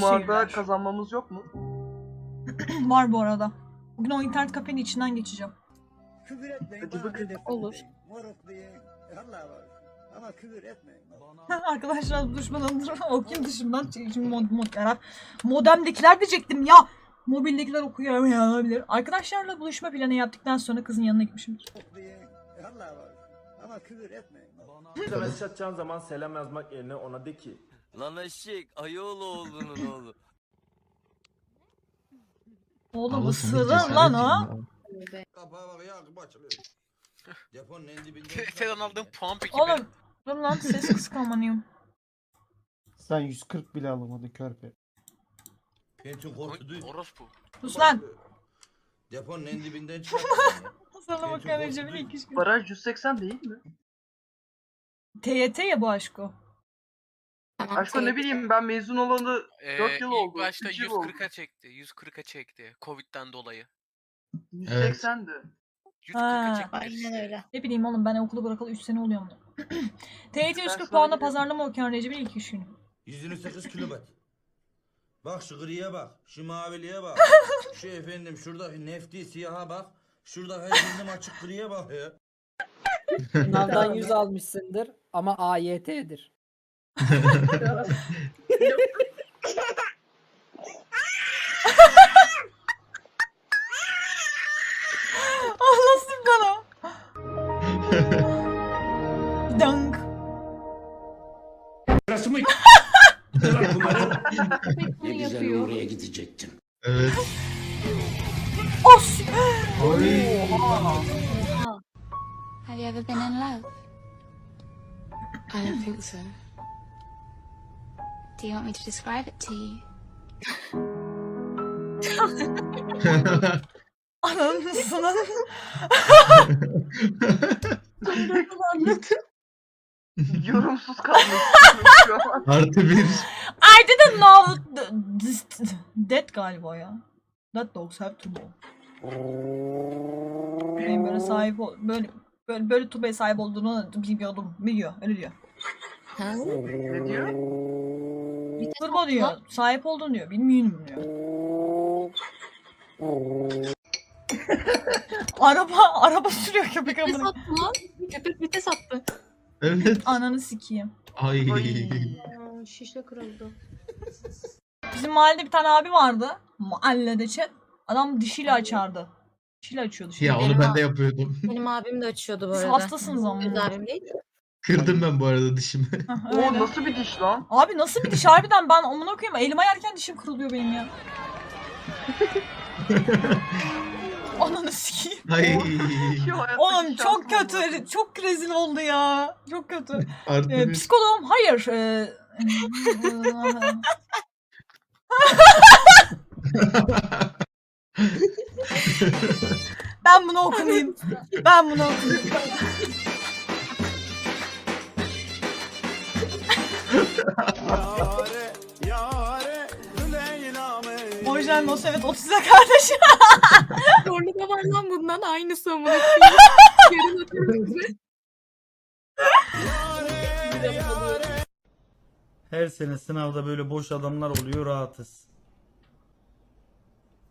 Kumarda Teşekkürler. kazanmamız yok mu? Var bu arada. Bugün o internet kafenin içinden geçeceğim. Küfür etmeyin. Hadi bana Olur. etmeyin. Moruk diye. Allah var. Ama küfür etmeyin. Arkadaşlar düşmanım okuyayım dışımdan. Şimdi mod, mod, yarar. Modemdekiler diyecektim ya. Mobildekiler okuyor ya olabilir. Arkadaşlarla buluşma planı yaptıktan sonra kızın yanına diye. Allah var. Ama küfür etmeyin. Bir de mesaj atacağın zaman selam yazmak yerine ona de ki Lan eşek ayıoğlu oğlunun oğlu. Oğlum Abla sana ısırır cesaret lan edin o. ya. Kapağı bak ya kapı açılıyor. Deponun en dibinden. TF'den aldığım puan peki Oğlum dur lan ses kıskanmanıyım. Sen 140 bile alamadın körpe. Pentin benim? korktu. Oy, Orospu. Sus lan. Deponun en dibinden çıkarttı. Sana bakar Recep'in iki iş günü. Baraj 180 değil mi? TYT ya bu aşko. Aşkım ne bileyim ben mezun olalı Ee, 4 yıl ilk oldu. başta üç yıl oldu. 140'a çekti. 140'a çekti. Covid'den dolayı. 180'di. 140'a Ha. çekti. Aynen öyle. Ne bileyim oğlum ben okulu bırakalı 3 sene oluyor mu? TYT 140 sana puanla gidiyorum. pazarlama okuyan Recep'in ilk iş günü. 128 kilometre. Bak şu griye bak. Şu maviliğe bak. şu efendim şuradaki nefti siyaha bak. Şuradaki efendim açık griye bak ya. Sınavdan 100 almışsındır ama AYT'dir. Ah nasıl bana? Dank. Ne yapıyor? oraya gidecektim. Evet. Os. Oy. Have you ever been in love? I don't think so. Do you want me to describe it to you? Anasının. Yorumsuz an. Artı bir. I didn't know th- this that galiba ya. That dogs have to know. Benim böyle sahip ol, böyle böyle böyle tubeye sahip olduğunu bilmiyordum. Biliyor, öyle diyor. Ne diyor? Turbo diyor, sahip oldun diyor, bilmiyorum diyor. araba, araba sürüyor köpek Vites amına. attı lan. Köpek vites attı. Evet. Ananı sikeyim. Ay. Şişle kırıldı. Bizim mahallede bir tane abi vardı. Mahallede chat. Adam dişiyle açardı. Dişiyle açıyordu. Şimdi Ya onu ben de yapıyordum. Benim abim de açıyordu bu Siz hastasınız ama. Öz abim değil. Kırdım ben bu arada dişimi. O öyle. nasıl bir diş lan? Abi nasıl bir diş harbiden ben amına koyayım elma yerken dişim kırılıyor benim ya. Ananı sikeyim. Ay. Şu hayattaki Oğlum çok şansım kötü. Çok rezil oldu ya. Çok kötü. Artı Ee, bir. psikoloğum hayır. ee, ben bunu okumayayım. Ben bunu okumayayım. Orijinal Mos evet 30'a kardeşim. Orada da var lan bundan aynısı amına Yarın size. Her sene sınavda böyle boş adamlar oluyor rahatız.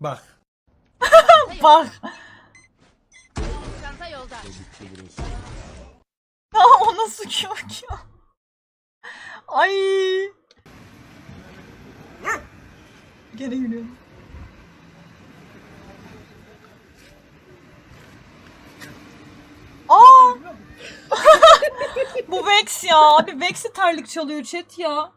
Bak. Bak. Ya o nasıl bak ya. Ay. Gene gülüyorum. Aa! Bu Vex ya. Abi Vex'i terlik çalıyor chat ya.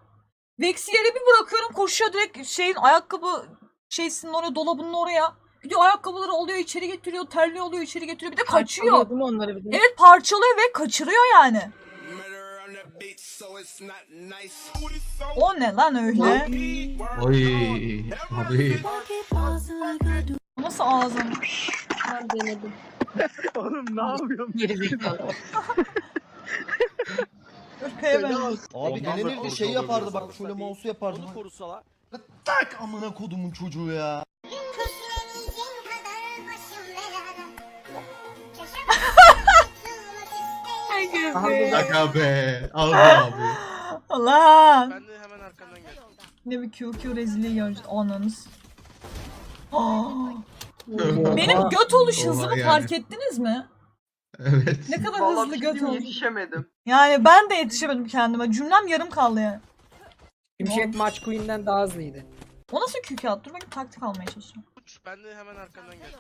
Vex'i yere bir bırakıyorum koşuyor direkt şeyin ayakkabı şeysinin oraya dolabının oraya. Gidiyor ayakkabıları alıyor içeri getiriyor terliği alıyor içeri getiriyor bir de kaçıyor. Onları bir de. Evet parçalıyor ve kaçırıyor yani. O ne lan öyle? Oy. Abi. Nasıl ağzım? Ben denedim. Oğlum ne yapıyorsun? Geri zekalı. Ürpeye ben. Abi denenir de şey yapardı bak şöyle mouse'u yapardı. Onu korusalar. Tak amına kodumun çocuğu ya. Aga be. Aldı abi. Allah. Ben de hemen arkandan geldim. Ne bir QQ rezilliği göreceğiz. Ananız. Aa, Benim göt oluş hızımı yani. fark ettiniz mi? Evet. Ne kadar Vallahi hızlı göt oldu. yetişemedim. Yani ben de yetişemedim kendime. Cümlem yarım kaldı yani. Şimşek Maç Queen'den daha hızlıydı. O nasıl QQ attı? Dur bakayım taktik almaya çalışıyorum. Ben de hemen arkandan geldim.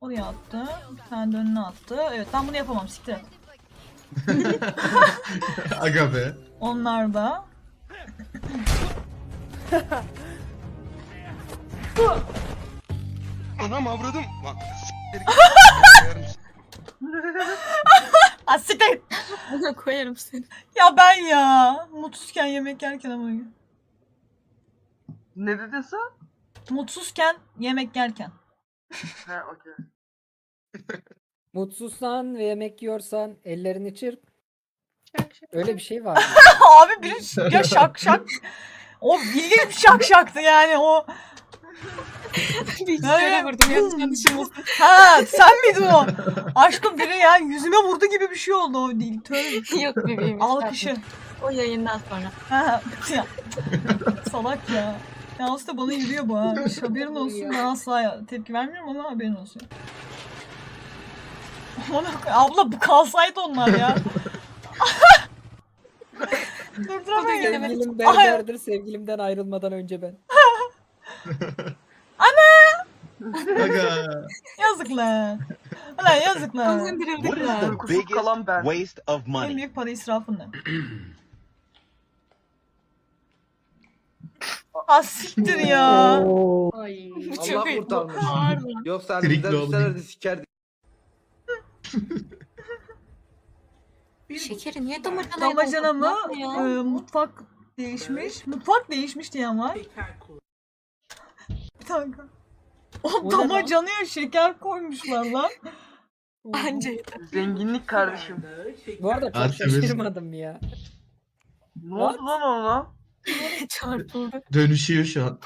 Oraya attı. Bir tane de önüne attı. Evet ben bunu yapamam siktir et. Aga be. Onlar da. Anam avradım. Bak. Ha. Buna koyarım seni. Ya ben ya. Mutsuzken yemek yerken ama. ne dedin sen? Mutsuzken yemek yerken. He okey. Mutsuzsan ve yemek yiyorsan ellerini çırp. Öyle bir şey var. Abi biri ya şak şak. O bildiğin şak şaktı yani o. Bilgisayara vurdum yanlış. Ha sen miydin o? Aşkım biri ya yüzüme vurdu gibi bir şey oldu o değil. Tövbe. Yok bebeğim. Alkışı. O yayından sonra. Ha, ya. Salak ya. Ya aslında bana yürüyor bu ha. Haberin olsun. Ben asla tepki vermiyorum ama haberin olsun. Abla bu kalsaydı onlar ya. Durduramıyorum. Sevgilim berberdir sevgilimden ayrılmadan önce ben. Aga. Yazık lan. Ulan yazık lan. Kazandırıldık ya. Uykusuz kalan ben. waste of En büyük para israfın ne? Ah siktir ya. Bu çok iyi. Pardon. Yoksa Trikli oldu. Sikerdik. Şekeri niye damacana Damacana mı? Ee, mutfak değişmiş. Mutfak değişmiş diyen var. Bir dakika. O O ne lan? damacanaya şeker koymuşlar lan. Bence Zenginlik kardeşim. Bu arada çok Artemis. şaşırmadım ya. Ne oldu lan ona? çarpıldı. Dönüşüyor şu an.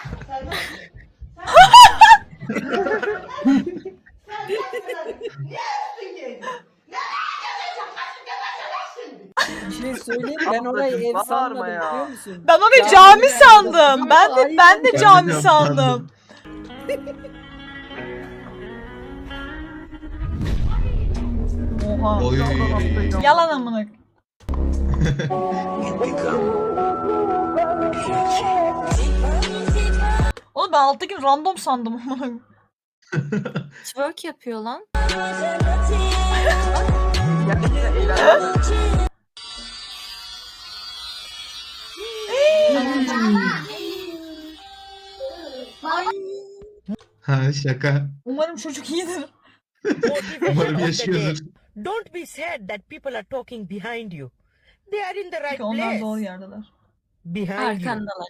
Söyleyeyim ben orayı ev Bağırma sanmadım ya. biliyor musun? Ben onu Cami cami sandım. Ben de ben de cami de sandım. sandım. Oha. Oy. Yalan amına. Oğlum ben alttaki random sandım amına. Twerk yapıyor lan. Gerçekten eğlenceli. Ha şaka. Umarım çocuk iyidir. Umarım yaşıyordur. Don't be sad that people are talking behind you. They are in the right Çünkü onlar place. doğru yerdeler. Behind you. Arkandalar.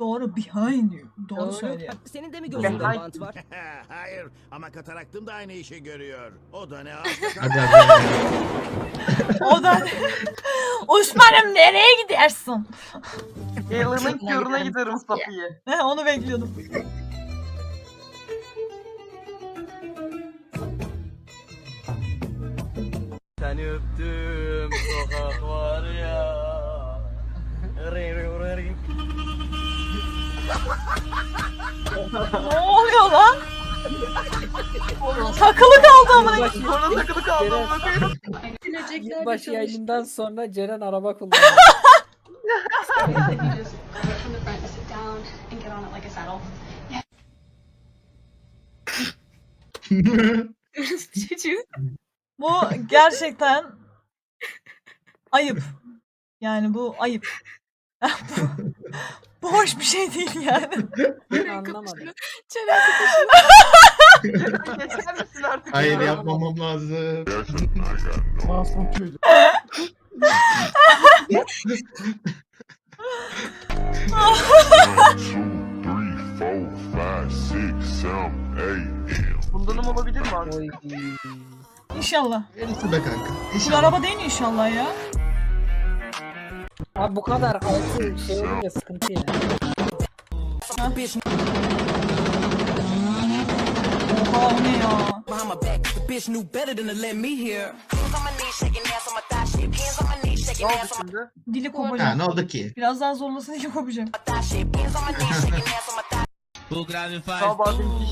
Doğru behind you. Doğru, Doğru. söylüyor. Senin de mi gözünde Behind bant var? Hayır ama kataraktım da aynı işi görüyor. O da ne Hadi hadi. O da Osman'ım nereye gidersin? Yaylanın körüne giderim Safiye. He, onu bekliyordum. Seni öptüm sokak var ya. ne oluyor lan? Takılı kaldı amına. Sonra takılı kaldım. Ceren, bakıyorum. yılbaşı yayınından sonra Ceren araba kullanıyor. Çocuğu. Bu gerçekten ayıp. Yani bu ayıp. bu, bu hoş bir şey değil yani. Anlamadım. Çenen Geçer misin artık? Hayır ya? yapmamam lazım. Bundanım olabilir mi artık? İnşallah. Gerisi be kanka. Bu İnşallah. araba değil inşallah ya. Abi bu kadar altı şey olunca sıkıntı yani. Oha o ne ya? Behind my back, the bitch knew better than to let me hear. Şimdi? Dili Ha kopacak. ne oldu ki? Biraz daha zorlasın dili kopacak. Bu gravi Sağ bazen diş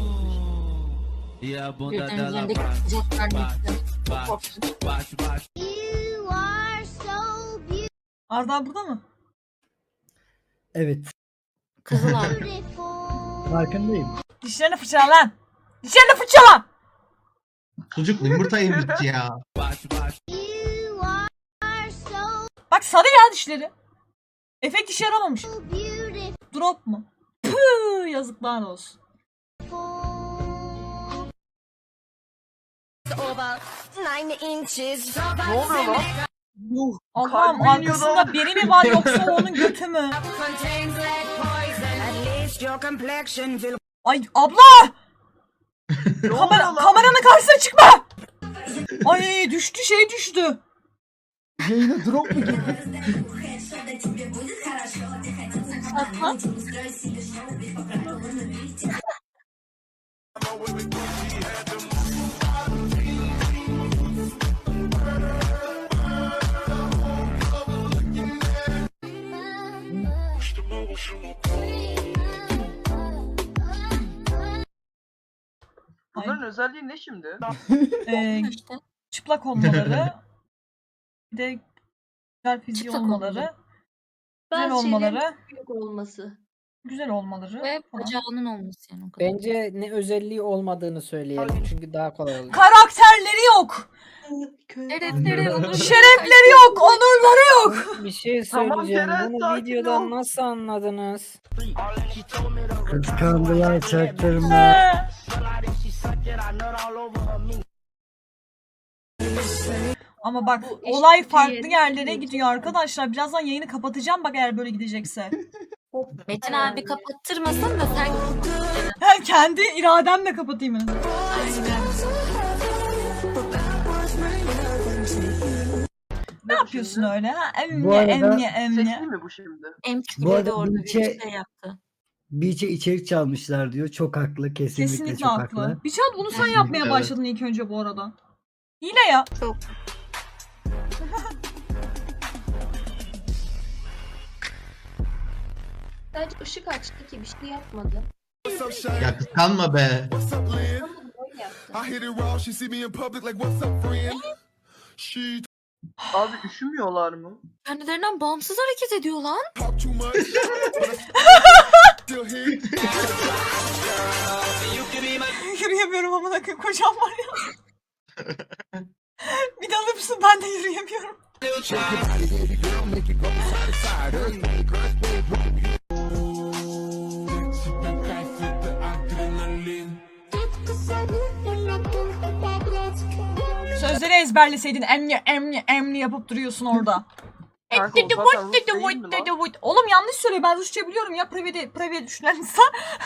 Ya bunda da la bak neyse. bak bak bak Arda burada mı? Evet. Kızıl abi. Farkındayım. Dişlerini fırçala lan. Dişlerini fırçala. Sucuklu yumurta yemiş ya. bak bak Bak sarı ya dişleri. Efekt işe yaramamış. Drop mu? Püh, yazıklar olsun. Ne oluyor lan? Yuh. Allah'ım Kalbim iniyor arkasında lan. biri mi var yoksa onun götü mü? Ay abla! Ne oluyor Kamera, lan? kameranın karşısına çıkma! Ay düştü şey düştü. Yayına drop mu girdi? Satma. Bunların özelliği ne şimdi? Ee, çıplak olmaları. bir de güzel fiziği Çıplak olmaları. olmaları. Güzel Bazı şeylerin olmaları. büyük olması. Güzel olmaları. Ve falan. bacağının olması yani o kadar. Bence ne özelliği olmadığını söyleyelim. Çünkü daha kolay olacak. Karakterleri yok. Şerefleri olur. Şerefleri yok. Onurları yok. Bir şey Tamam, söyleyeceğim. Ceren, Bunu sakin videodan ol. nasıl anladınız? Kıskandılar çaktırma. He. Ama bak Bu olay farklı yerlere gidiyor arkadaşlar. Birazdan yayını kapatacağım bak eğer böyle gidecekse. Metin abi kapattırmasın da sen Ben kendi irademle kapatayım en azından. Ne yapıyorsun öyle ha? Bu Emni arada- emni emni. Seçti mi bu şimdi? emçük Bu arada de orada bir şey- şey yaptı. Beach'e içerik çalmışlar diyor. Çok haklı. Kesinlikle, Kesinlikle çok haklı. haklı. Biçat bunu sen yapmaya Evet. başladın ilk önce bu arada. Hile ya. Çok. Sadece ışık açtı ki bir şey yapmadı. Ya kıskanma be. Böyle yaptı. Abi üşümüyorlar mı? Kendilerinden bağımsız hareket ediyor lan. Yürüyemiyorum amına koyayım kocam var ya. alırsın ben de yürüyemiyorum. Sözleri ezberleseydin emni emni emni yapıp duruyorsun orada. Kanka o zaten Rus değil mi lan? Oğlum yanlış söylüyor ben Rusça biliyorum ya privede privede düşünen insan.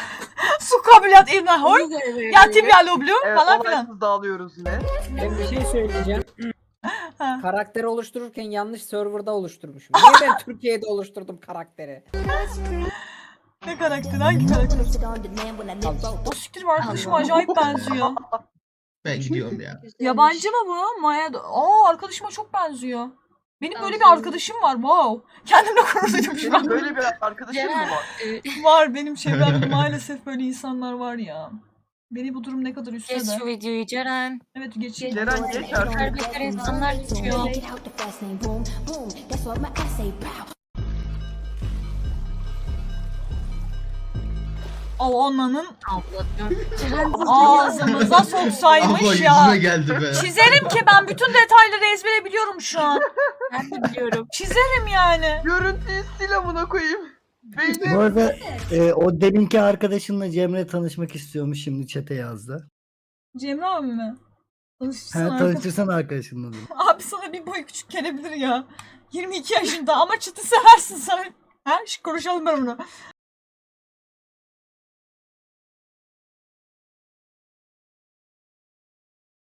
Su kabilat hor. Ya tibia loblu Evet falan filan. olaysız dağılıyoruz yine. Ben bir şey söyleyeceğim. Ha. Karakteri oluştururken yanlış serverda oluşturmuşum. Niye ben Türkiye'de oluşturdum karakteri? Ne karakter hangi karakter? O siktir var arkadaşım acayip benziyor. Ben gidiyorum ya. Yabancı mı bu? Maya Aa arkadaşıma çok benziyor. Benim böyle bir arkadaşım var wow. Kendimle gurur duydum şu an. Böyle bir arkadaşın mı var? e, Var benim çevremde maalesef böyle insanlar var ya. Beni bu durum ne kadar üstse Geç de. şu videoyu Ceren. Evet geç. Ceren geç artık. Terbiyesiz insanlar ananın Abla Ceren ağzımıza soksaymış Abla ya. geldi be. Çizerim ki ben bütün detayları ezbere biliyorum şu an. ben de biliyorum. Çizerim yani. Görüntüyü sil amına koyayım. Bu arada e, o deminki arkadaşınla Cemre tanışmak istiyormuş şimdi çete yazdı. Cemre abi mi? Ha, Tanışsın tanıştırsana arkadaşınla. Abi sana bir boy küçük gelebilir ya. 22 yaşında ama çıtı seversin sana. Ha? Şu konuşalım ben bunu.